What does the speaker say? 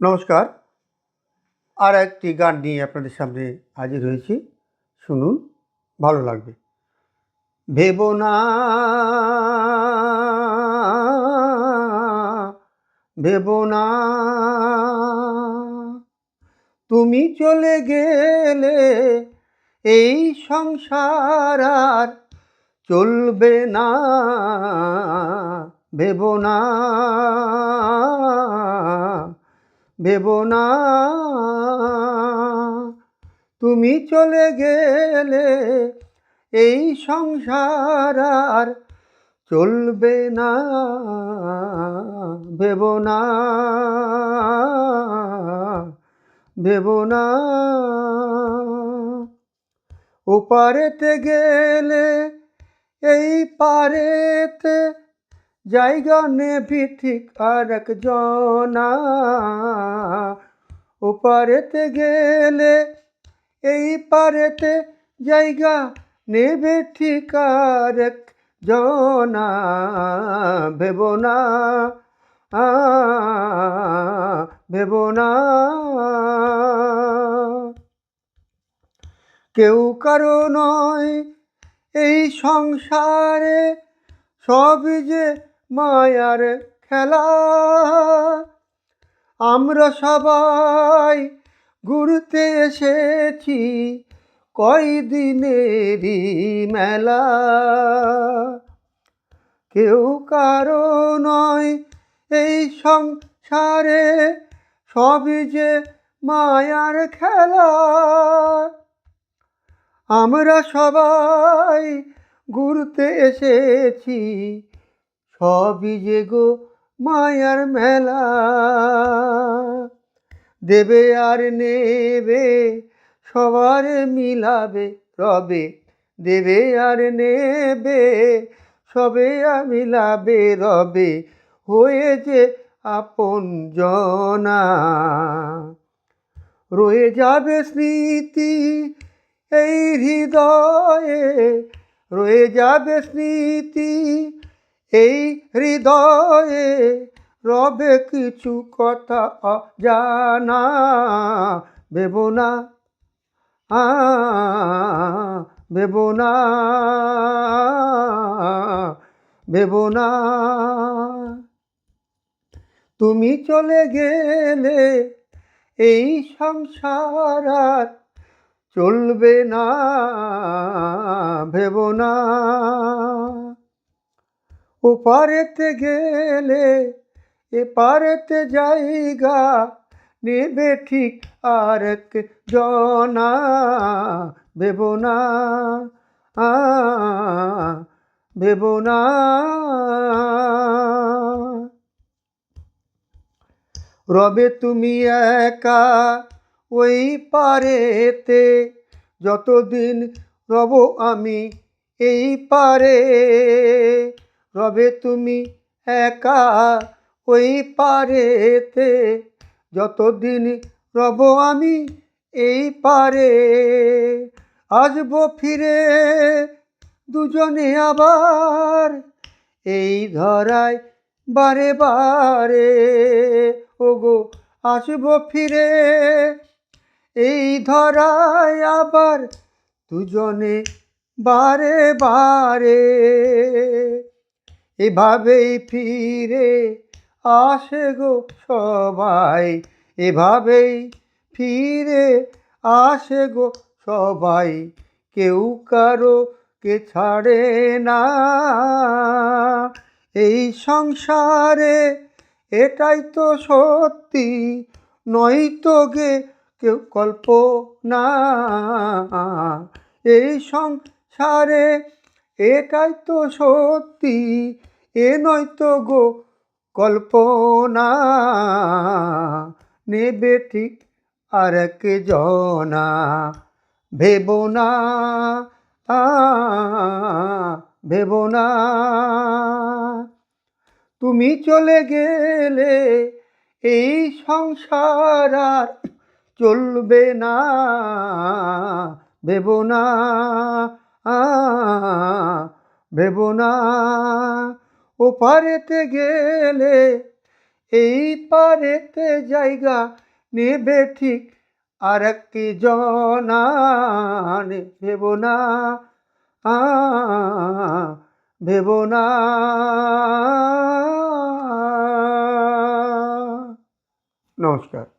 নমস্কার। আর একটি গান নিয়ে আপনাদের সামনে হাজির হয়েছি। শুনুন, ভালো লাগবে। ভেবো না ভেবো না, তুমি চলে গেলে এই সংসার আর চলবে না। ভেবো না ভেবো না। তুমি চলে গেলে এই সংসার আর চলবে না। ভেবো না। ভেবো না। ওপারেতে গেলে এই পারেতে জায়গা নেবি ঠিক আর একজনা ওপারেতে গেলে এই পারেতে জায়গা নেবে ঠিক আর এক জনা ভেব না ভেব না কেউ কারও নয় এই সংসারে সবই যে মায়ার খেলা। আমরা সবাই ঘুরতে এসেছি কয়দিনেরই মেলা। কেউ কারও নয় এই সংসারে, সবই যে মায়ার খেলা। আমরা সবাই ঘুরতে এসেছি সবই যে গো মায়ার মেলা। দেবে আর নেবে, সবার মিলাবে রবে। দেবে আর নেবে, সবে আর মিলাবে রবে। হয়ে যে আপন জনা। রয়ে যাবে স্মৃতি এই হৃদয়ে, রয়ে যাবে স্মৃতি এই হৃদয়ে রবে কিছু কথা জানা ভেব না ভেব না না। তুমি চলে গেলে এই সংসার চলবে না, ভেব না। ওপারেতে গেলে এপারেতে জায়গা নেবে ঠিক আর এক জনা, ভেব না ভেব না। রবে তুমি একা ওই পারেতে, যতদিন রব আমি এই পারে রবে তুমি একা ওই পারেতে যতদিন রব আমি এই পারে, আসব ফিরে দুজনে আবার এই ধরায় বারে বারে। ওগো, আসব ফিরে এই ধরায় আবার দুজনে বারে বারে। এভাবেই ফিরে আসে গো সবাই। এভাবেই ফিরে আসে গো সবাই। কেউ কারও কে ছাড়ে না। এই সংসারে এটাই তো সত্যি নয়তো গে কেউ কল্পনা। এই সংসারে এটাই তো সত্যি এ নয়তো গো কল্পনা। নেবে ঠিক আর এক জনা ভেব না ভেব না। তুমি চলে গেলে এই সংসার আর চলবে না। ভেব না ভেব না। ওপারেতে গেলে, এই পারেতে জায়গা নেবে ঠিক। আর একটি জনান ভেব না ভেব না। নমস্কার।